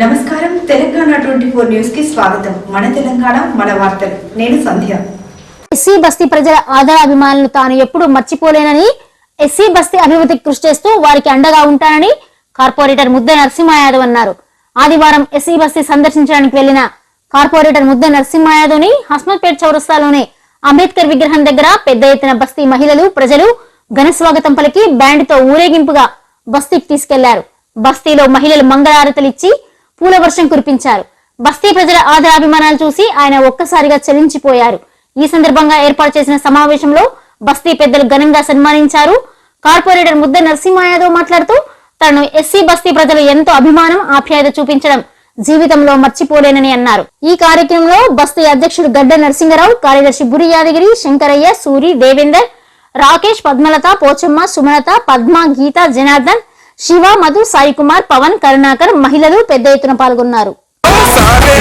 నమస్కారం. Telangana twenty four న్యూస్కి స్వాగతం. మన తెలంగాణ మన వార్తలు. నేను సంధ్య. ఎస్సీ బస్తీ ప్రజల ఆదరాభిమానులు తాను ఎప్పుడు మర్చిపోలేనని ఎస్సీ బస్తీ అభివృద్ధికి కృషి చేస్తూ వారికి అండగా ఉంటానని కార్పొరేటర్ ముద్ద నరసింహ యాదవ్ అన్నారు. ఆదివారం ఎస్సీ బస్తీ సందర్శించడానికి వెళ్ళిన కార్పొరేటర్ ముద్ద నరసింహ యాదవ్ని హస్మత్పేట్ చౌరస్తాలోని అంబేద్కర్ విగ్రహం దగ్గర పెద్ద ఎత్తున బస్తీ మహిళలు ప్రజలు ఘన స్వాగతం పలికి బ్యాండ్తో ఊరేగింపుగా బస్తీకి తీసుకెళ్ళారు. బస్తీలో మహిళలు మంగళారతలిచ్చి ఇచ్చి పూల వర్షం కురిపించారు. బస్తీ ప్రజల ఆదరాభిమానాలు చూసి ఆయన ఒక్కసారిగా చలించిపోయారు. ఈ సందర్భంగా ఏర్పాటు చేసిన సమావేశంలో బస్తీ పెద్దలు ఘనంగా సన్మానించారు. కార్పొరేటర్ ముద్ద నరసింహ యాదవ్ మాట్లాడుతూ తనను ఎస్సీ బస్తీ ప్రజలు ఎంతో అభిమానం ఆప్యాయత చూపించడం జీవితంలో మర్చిపోలేనని అన్నారు. ఈ కార్యక్రమంలో బస్తీ అధ్యక్షుడు గడ్డ నరసింహరావు కార్యదర్శి బురి యాదగిరి శంకరయ్య సూరి దేవేందర్ రాకేష్ పద్మలత పోచమ్మ సుమలత పద్మ గీత జనార్దన్ శివ మధు సాయి కుమార్ పవన్ కరుణాకర్ మహిళలు పెద్ద ఎత్తున పాల్గొన్నారు. సారే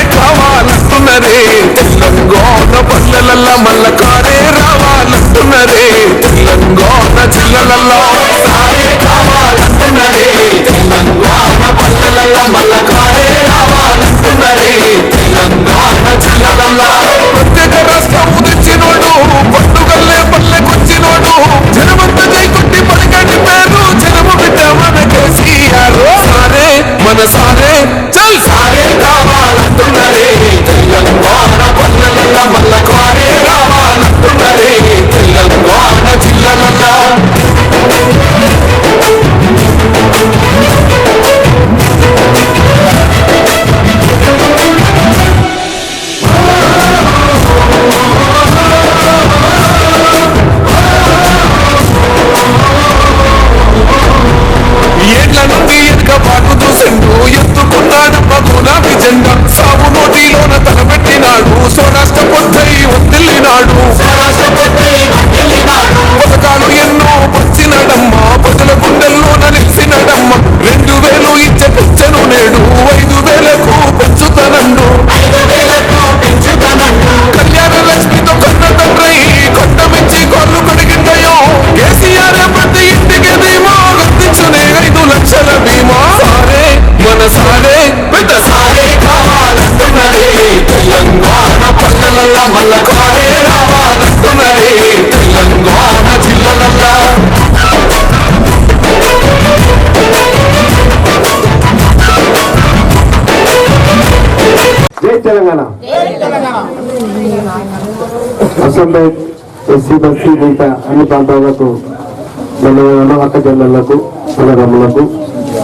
తెలంగాణ. అసెంబ్లీ ఎస్సీ బస్సీ మిగతా అన్ని ప్రాంతాలకు మన అన్న అక్క చెల్లెళ్ళకు మన రమ్ములకు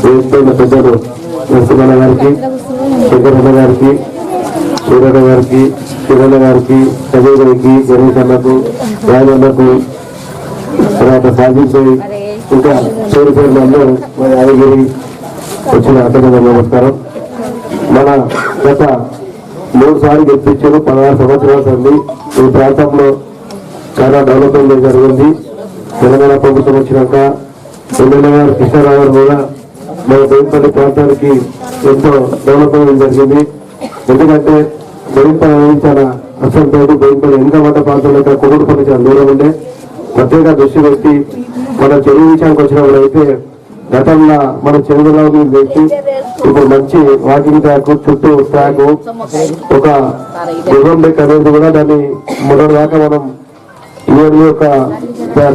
వేస్తున్న పెద్దలు నరసింహన్న గారికి శంకరన్న గారికి సూర్యన్న గారికి కిరణ్ గారికి సజయ్ గారికి గణేష్ అన్నకు రాజన్నకు తర్వాత భాయ్ ఇంకా పేరు పేర్లు అందరూ మన యాదగిరి వచ్చిన అతను నమస్కారం. మన గత మూడు సార్లు గెలిపించారు పదహారు సంవత్సరాల సంది ఈ ప్రాంతంలో చాలా డెవలప్మెంట్ జరిగింది. తెలంగాణ ప్రభుత్వం వచ్చినాక ఎమ్మెల్యే గారు కృష్ణారావు గారు కూడా మన బోయినపల్లి ప్రాంతానికి ఎంతో డెవలప్మెంట్ జరిగింది. ఎందుకంటే బోయినపల్లి నుంచి చాలా అసంతోడు బోయినపల్లి వెనుకబడ్డ ప్రాంతంలో ఇక్కడ కొడుకుపల్లి చాలా దూరం ఉండే ప్రత్యేక దృష్టి పెట్టి మన చెరువు విషయానికి వచ్చినప్పుడు అయితే గతంలో మన చెరువులో తెచ్చి ఇప్పుడు మంచి వాకింగ్ ట్రాక్ చుట్టూ ట్రాక్ ఒక గుర్రం డెక్ అనేది కూడా దాన్ని మొదటి దాకా మనం ఇవన్నీ ఒక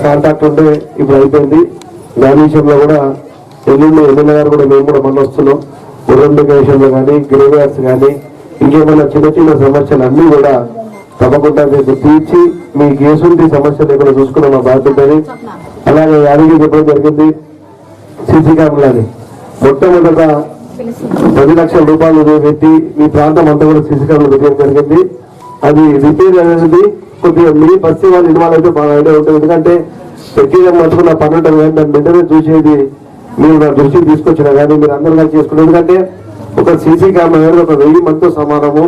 కాంటాక్ట్ ఉంటే ఇప్పుడు అయిపోయింది. దాని విషయంలో కూడా ఎల్లుండి ఎమ్మెల్యే గారు కూడా మేము కూడా మన వస్తున్నాం. గుర్రం డెక్ విషయంలో కానీ గ్రేవియార్స్ కానీ ఇంకేమైనా చిన్న చిన్న సమస్యలు అన్నీ కూడా తప్పకుండా మీకు తీర్చి మీ కేసుంటి సమస్యలు ఇక్కడ చూసుకున్న మా బాధ్యతని అలాగే యాదగిరి చెప్పడం జరిగింది. సీసీ కెమెరాలని మొట్టమొదట పది లక్షల రూపాయలు పెట్టి మీ ప్రాంతం అంతా కూడా సీసీ కెమెరాలు పెట్టడం జరిగింది. అది రిపేర్ అనేది కొద్దిగా మీ బస్సు వాళ్ళు ఇవ్వాలంటే బాగా ఐడియా ఉంటుంది. ఎందుకంటే పెట్టిన మటుకున్న పన్నెండు ఉంటుంది వెంటనే చూసేది మీరు నా దృష్టికి తీసుకొచ్చిన కానీ మీరు అందరూ కలిసి చేసుకున్నారు. ఎందుకంటే ఒక సీసీ కెమెరా అనేది ఒక వెయ్యి మందితో సమానము.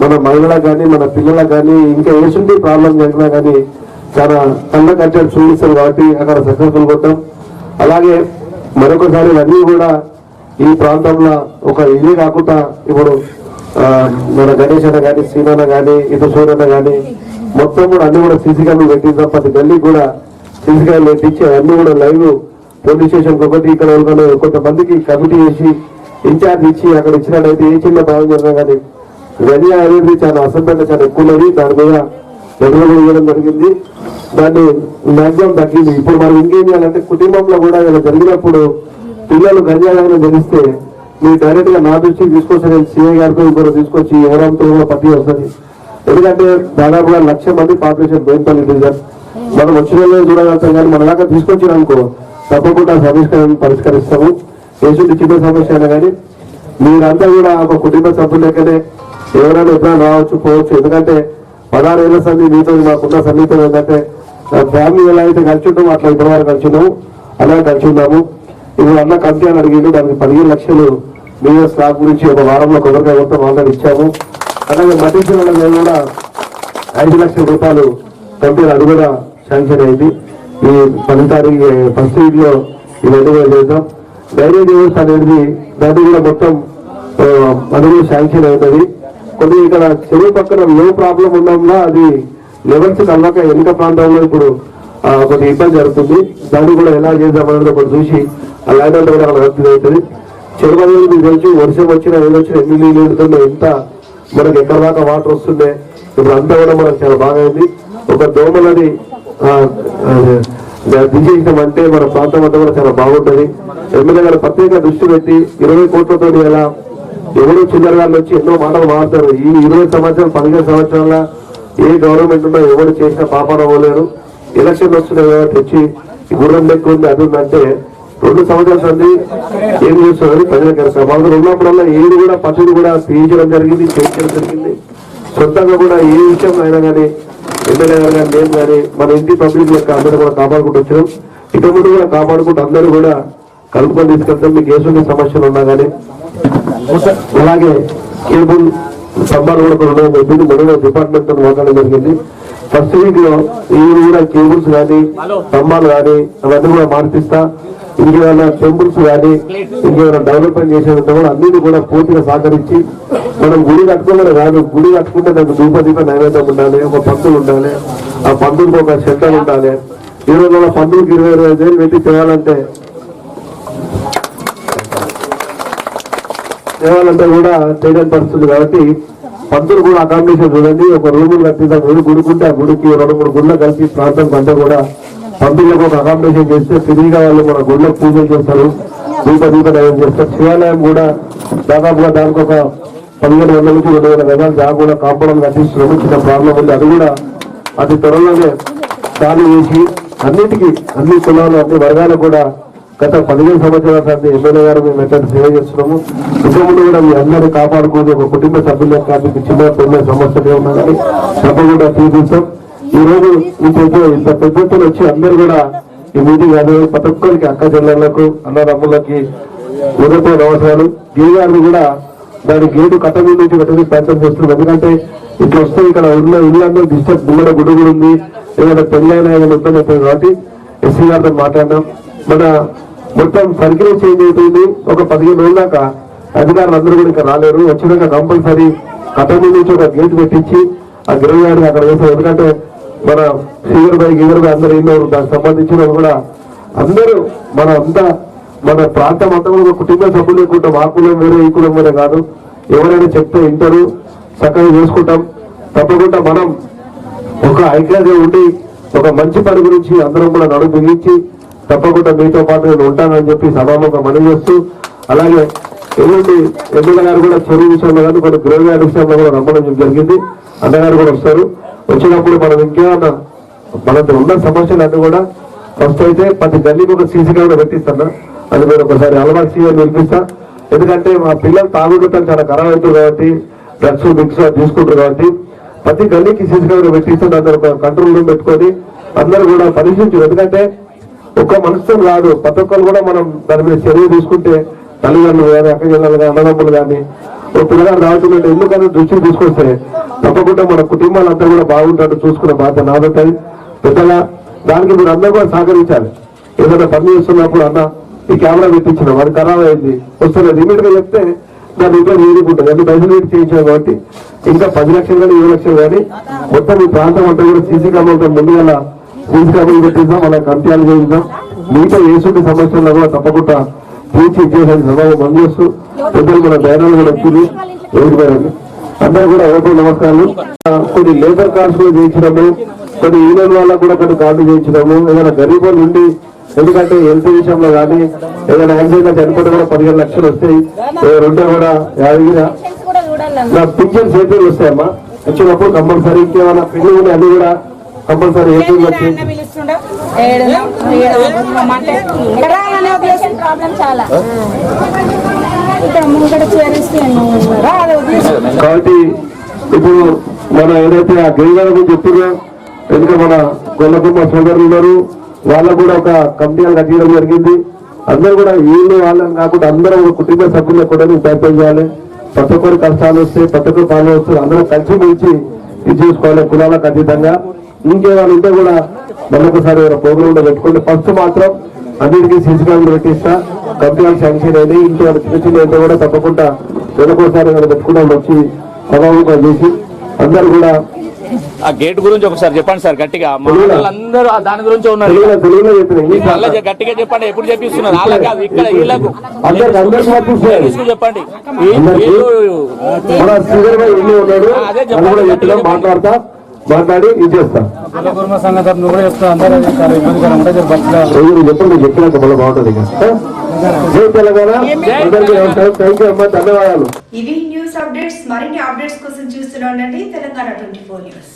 మన మహిళలకు కానీ మన పిల్లలకు కానీ ఇంకా ఏసుంటి ప్రాబ్లం జరిగినా కానీ చాలా కళ్ళ కట్టేది చూపిస్తారు కాబట్టి అక్కడ సక్సెస్ఫుల్ కొట్టాం అలాగే మరొకసారి ఇవన్నీ కూడా ఈ ప్రాంతంలో ఒక ఇదే కాకుండా ఇప్పుడు మన గణేష్ అన్న కానీ శ్రీనన్న కానీ ఇటు సూర్యన్న కానీ మొత్తం కూడా అన్ని కూడా సీసీ కెమెరాలు పెట్టించాం ప్రతి గల్లీకి కూడా సీసీ కెమెరాలు పెట్టించి అన్ని కూడా లైవ్ పోలీస్ స్టేషన్ ఒకటి ఇక్కడ ఒకటి కొంతమందికి కమిటీ చేసి ఇన్ఛార్జ్ ఇచ్చి అక్కడ ఇచ్చినట్లయితే ఏ చిన్న భావం జరిగినా కానీ గంజా అనేది చాలా అసంపేట చాలా ఎక్కువ ఉన్నది. దాని మీద ఎదురు ఇవ్వడం జరిగింది? దాన్ని మ్యాక్సిమం తగ్గింది. ఇప్పుడు మనం ఇంకేం చేయాలంటే కుటుంబంలో కూడా ఇలా జరిగినప్పుడు పిల్లలు గంజాయిని తెలిస్తే మీరు డైరెక్ట్గా నా దృష్టికి తీసుకొచ్చి సీఏ గారితో ఇంకొక తీసుకొచ్చి ఎవరంతో కూడా పట్టి వస్తుంది. ఎందుకంటే దాదాపుగా లక్ష మంది పాపులేషన్ బోయినపల్లి డివిజన్. మనం వచ్చిన చూడగలుగుతాం కానీ మన దాకా తీసుకొచ్చిననుకో తప్పకుండా సమస్యలను పరిష్కరిస్తాము. ఏసుంటి చిన్న సమస్య అయినా కానీ మీరంతా కూడా ఒక కుటుంబ సభ్యులకనే ఎవరైనా ఎప్పుడైనా రావచ్చు పోవచ్చు. ఎందుకంటే పదహారు ఏళ్ళ సంధి మీతో మాకున్న సన్నిహితం ఏంటంటే ఫ్యామిలీ ఎలా అయితే కలిసి ఉంటామో అట్లా ఇప్పటి కలిసి ఉన్నాము అలా కలిసి ఉన్నాము ఇప్పుడు అన్న కమిటీ అని అడిగిండు దానికి పదిహేను లక్షలు మీద స్టాక్ గురించి ఒక వారంలో కొబ్బరికాయ మొత్తం ఆల్రెడీ ఇచ్చాము. అలాగే మటించిన వాళ్ళకి కూడా ఐదు లక్షల రూపాయలు కంపెనీ అది కూడా శాంక్షన్ అయింది. ఈ పది తారీఖు ఫస్ట్ వీక్ ఇవన్నీ కూడా చేద్దాం. డైరీ వ్యవస్థ అనేది దాన్ని కూడా మొత్తం అది శాంక్షన్ అవుతుంది. కొన్ని ఇక్కడ చెరువు పక్కన ఏ ప్రాబ్లం ఉండడంలో అది లెవెల్స్ కలవక వెనుక ప్రాంతంలో ఇప్పుడు ఆ, కొద్దిగా ఇబ్బంది జరుగుతుంది. దాన్ని కూడా ఎలా చేద్దామనేది ఒకటి చూసి ఆ లైన్ అంతా కూడా అక్కడ అవుతుంది చెరువు అనేది మీకు తెలుసు వర్షం వచ్చినా ఏదో వచ్చినా ఎన్ని నీళ్ళు ఎడుతుందో ఎంత మనకి ఎక్కడ దాకా వాటర్ వస్తుండే ఇప్పుడు అంతా కూడా మనకు చాలా బాగా ఉంది ఒక దోమలని ఆ, తీసేసామంటే మన ప్రాంతం అంతా కూడా చాలా బాగుంటుంది. ఎమ్మెల్యే గారు ప్రత్యేక దృష్టి పెట్టి ఇరవై కోట్లతో ఎలా ఎవరు చిల్లరగాళ్ళు వచ్చి ఎన్నో మాటలు మారుతారు ఈ ఇరవై సంవత్సరాలు పదిహేను సంవత్సరాల ఏ గవర్నమెంట్ ఉన్నా ఎవరు చేసిన పాపాన పోలేరు ఎలక్షన్ వస్తున్నాయి తెచ్చి వచ్చి గుర్రం లెక్క ఉంది. అది ఉందంటే రెండు సంవత్సరాల సంది ఏం చేస్తున్నది ప్రజలకు తెలుసు వాళ్ళు ఉన్నప్పుడల్లా ఏది కూడా పద్ధతి కూడా తీయించడం జరిగింది చేయించడం జరిగింది. సొంతంగా కూడా ఏ విషయం అయినా కానీ ఎమ్మెల్యే గారు కానీ నేను కానీ మన ఇంటి పబ్లిక్ యొక్క అందరూ కూడా కాపాడుకుంటూ వచ్చినాం. ఇక కూడా కాపాడుకుంటూ అందరూ కూడా కలుపుకొని తీసుకెళ్తాం మీకు ఏసుకునే సమస్యలు ఉన్నా కానీ అలాగే కేబుల్ స్తంభాలు కూడా కొన్ని ఉన్నాయి డిపార్ట్మెంట్తో మాట్లాడడం జరిగింది. ఫస్ట్ వీక్లో ఈ కూడా కేబుల్స్ కానీ స్తంభాలు కానీ అవన్నీ కూడా మార్పిస్తా ఇంకేమైనా టెంపుల్స్ కానీ ఇంకేమైనా డెవలప్మెంట్ చేసేదంటే కూడా అన్నిటి కూడా పూర్తిగా సహకరించి మనం గుడి కట్టుకోవాలి కాదు గుడి కట్టుకుంటే దానికి దీప దీప నైవేద్యం ఉండాలి ఒక పంతులు ఉండాలి ఆ పంతులకు ఒక షెల్టర్ ఉండాలి. ఈ రోజు పంతులకు ఇరవై ఇరవై ఐదు వేలు పెట్టి చేయాలంటే చేయాలంటే కూడా చేయడం పరిస్థితుంది కాబట్టి పంతులు కూడా అకామిడేషన్ చూడండి. ఒక రూమ్ కట్టిద్దాం గుడి గుడికుంటే ఆ గుడికి రెండు మూడు గుళ్ళ కలిసి ప్రాంతం కంటే కూడా పంతులకు ఒక అకామిడేషన్ చేస్తే తిరిగిగా వాళ్ళు మన గుళ్ళ పూజలు చేస్తారు దీప దీప నయం చేస్తారు. శివాలయం కూడా దాదాపుగా దానికి ఒక పదిహేను వందల నుంచి రెండు వేల గజాలు దాకా కూడా కాంపౌండ్ కట్టిస్తున్నాము చిన్న ప్రాబ్లం ఉంది. అది కూడా అతి త్వరలోనే చాలు చేసి అన్నిటికీ అన్ని కులాలు అన్ని వర్గాలు కూడా గత పదిహేను సంవత్సరాల సంది ఎమ్మెల్యే గారు మేము ఎట్లా సేవ చేస్తున్నాము. ఇంకా కూడా మీ అందరూ కాపాడుకుని ఒక కుటుంబ సభ్యుల కాబట్టి చిన్న పెద్ద సమస్యలే ఉన్నా కానీ తప్పకుండా కూడా ఈ ఈరోజు ఈ ఇంత పెద్దలు వచ్చి అందరూ కూడా ఈ మీటింగ్ కాదు ప్రతి ఒక్కరికి అక్క చెల్లెళ్ళకు అన్నదమ్ములకి ఉదయపో నమస్కారాలు గిరి కూడా దాని గేటు కట్ట మీద నుంచి కట్టడానికి ప్రయత్నం చేస్తున్నాం. ఎందుకంటే ఇట్లా వస్తే ఇక్కడ ఉన్న ఇళ్ళందరూ డిస్టర్బ్ గుమ్మడ గుడి కూడా ఉంది. ఏదైనా పెళ్ళైనా ఏదైనా ఉందని చెప్పారు కాబట్టి ఎస్సీ గారితో మాట్లాడినాం. మన మొత్తం సర్కిల్ చేంజ్ అవుతుంది. ఒక పదిహేను రోజుల దాకా అధికారులు అందరూ కూడా ఇంకా రాలేరు. వచ్చినాక కంపల్సరీ కట్ట మీద నుంచి ఒక గేట్ పెట్టించి ఆ గిరవి గారిని అక్కడ వేసాం ఎందుకంటే మన సీగర్ బై గిగర్ బాయ్ అందరూ ఎన్నో దానికి సంబంధించిన కూడా అందరూ మన అంతా మన ప్రాంతం అంతా కూడా కుటుంబ సభ్యులు లేకుండా మా కులం వేరే ఈ కులం వేరే కాదు. ఎవరైనా చెప్తే వింటారు. చక్కగా చేసుకుంటాం. తప్పకుండా మనం ఒక ఐక్యత ఉండి ఒక మంచి పని గురించి అందరం కూడా నడుపు బిగించి తప్పకుండా మీతో పాటు నేను ఉంటానని చెప్పి సభాముఖం మనవి చేస్తూ అలాగే ఎల్లుండి ఎమ్మెల్యే గారు కూడా చెరువు విషయంలో కానీ కొన్ని గృహ గారి విషయంలో కూడా రమ్మడం జరిగింది. అన్నగారు కూడా వస్తారు. వచ్చినప్పుడు మనం ఇంకేమన్నా మనకు ఉన్న సమస్యలు అన్ని కూడా ఫస్ట్ అయితే ప్రతి గల్లీకి ఒక సీసీ కెమెరా పెట్టిస్తాను. అది మీరు ఒకసారి అలవాటు సీఎం పిలిపిస్తా ఎందుకంటే మా పిల్లలు తాగుడుతాం చాలా ఖరాబ్ అవుతుంది కాబట్టి డ్రగ్స్ మిక్స్ తీసుకుంటారు కాబట్టి ప్రతి గల్లీకి సీసీ కెమెరా పెట్టిస్తుంటే అందరూ కంట్రోల్ రూమ్ పెట్టుకొని అందరూ కూడా పరిశీలించారు ఎందుకంటే ఒక్క మనసుతో కాదు ప్రతి ఒక్కరు కూడా మనం దాని మీద చర్య తీసుకుంటే తల్లిదండ్రులు కానీ అక్క జిల్లాలు కానీ అన్నదమ్ములు కానీ ఒక పిల్లగాడు రావుతుందంటే ఎందుకని దృష్టికి తీసుకొస్తే? తప్పకుండా మన కుటుంబాలంతా కూడా బాగుంటాడు చూసుకునే బాధ్యత నాదుంటాయి పెద్దగా దానికి మీరు అందరూ కూడా సహకరించాలి. ఏదైనా పని చేస్తున్నప్పుడు అన్న ఈ కెమెరా పెట్టించిన అది ఖరాబ్ అయింది వస్తున్నది లిమిట్గా చెప్తే దాని ఇంకా వేడుకుంటుంది అన్ని పైసలు చేయించాం కాబట్టి ఇంకా పది లక్షలు కానీ ఏడు లక్షలు కానీ మొత్తం ఈ ప్రాంతం అంతా కూడా సీసీ కెమెరాతో ముందుగా కెమెరాలు పెట్టిద్దాం అలా కంప్యాలు చేయిద్దాం. మిగతా ఏసుంటి సమస్యల్లో కూడా తప్పకుండా పూర్తి ఇచ్చేసిన సభకు బంద్ చేస్తూ పెద్దలు మన బ్యానర్లు కూడా వచ్చింది పేరండి అందరూ కూడా ఓపెన్ నమస్కారాలు. కొన్ని లేబర్ కార్డ్స్ కూడా చేయించడము కొన్ని యూనియన్ వాళ్ళకు కూడా కొన్ని కార్డు చేయించడము ఏదైనా గరీబులు ఉండి ఎందుకంటే హెల్త్ విషయంలో కానీ ఏదైనా యాక్సిడెంట్ చనిపోతే కూడా పదిహేను లక్షలు వస్తాయి. ఉంటే కూడా యాభై నా పింఛన్ సేతులు వస్తాయమ్మా. వచ్చినప్పుడు కంపల్సరీ ఇంకేమైనా పెళ్ళి ఉన్నాయి అన్ని కూడా కంపల్సరీ కాబట్టి ఇప్పుడు మన ఏదైతే ఆ గిరిజన గురించి చెప్తున్నారో ఎందుకంటే మన గొల్లకుమ్మ సోదరులు ఉన్నారు వాళ్ళకు కూడా ఒక కమిటీ కట్టడం జరిగింది. అందరూ కూడా వీళ్ళు వాళ్ళని కాకుండా అందరం ఒక కుటుంబ సభ్యులకు కూడా ప్రయత్నం చేయాలి. ప్రతి ఒక్కరి కష్టాలు వస్తే ప్రతి ఒక్కరు పాలు వస్తారు అందరూ కలిసి మించి ఇది చేసుకోవాలి కులాలకు అతీతంగా. ఇంకేమైనా ఉంటే కూడా మరొకసారి ప్రోగ్రామ్లో పెట్టుకోండి. ఫస్ట్ మాత్రం అన్నిటికీ సీసీ కెమెరా పెట్టిస్తా. కంపెనీ శాంక్షన్ అయినాయి. ఇంట్లో చిన్న చిన్న అయితే కూడా తప్పకుండా నెలకోసారి మనం పెట్టుకుంటాం వచ్చి ప్రభావం చేసి అందరూ కూడా ఆ గేట్ గురించి ఒకసారి చెప్పండి సార్ గట్టిగా. ఆ దాని గురించి ఉన్నారు. గట్టిగా చెప్పండి ఎప్పుడు చెప్పిస్తున్నారు? అలా కాదు ఇక్కడ వీళ్ళకు. అందరికి అందరికి చెప్పండి. అందరికీ? అది కూడా చెప్పినా మాట్లాడతా. మాట్లాడి బస్సులో ఎవరు చెప్పండి చెప్పినాక మళ్ళీ బాగుంటుంది ఇక. జై తెలంగాణ. అందరికీ నమస్కారం. థ్యాంక్ యూ అమ్మా. ధన్యవాదాలు. ఇవి న్యూస్ అప్డేట్స్ మరిన్ని అప్డేట్స్ కోసం చూస్తూనే ఉండండి తెలంగాణ ట్వంటీ ఫోర్ న్యూస్.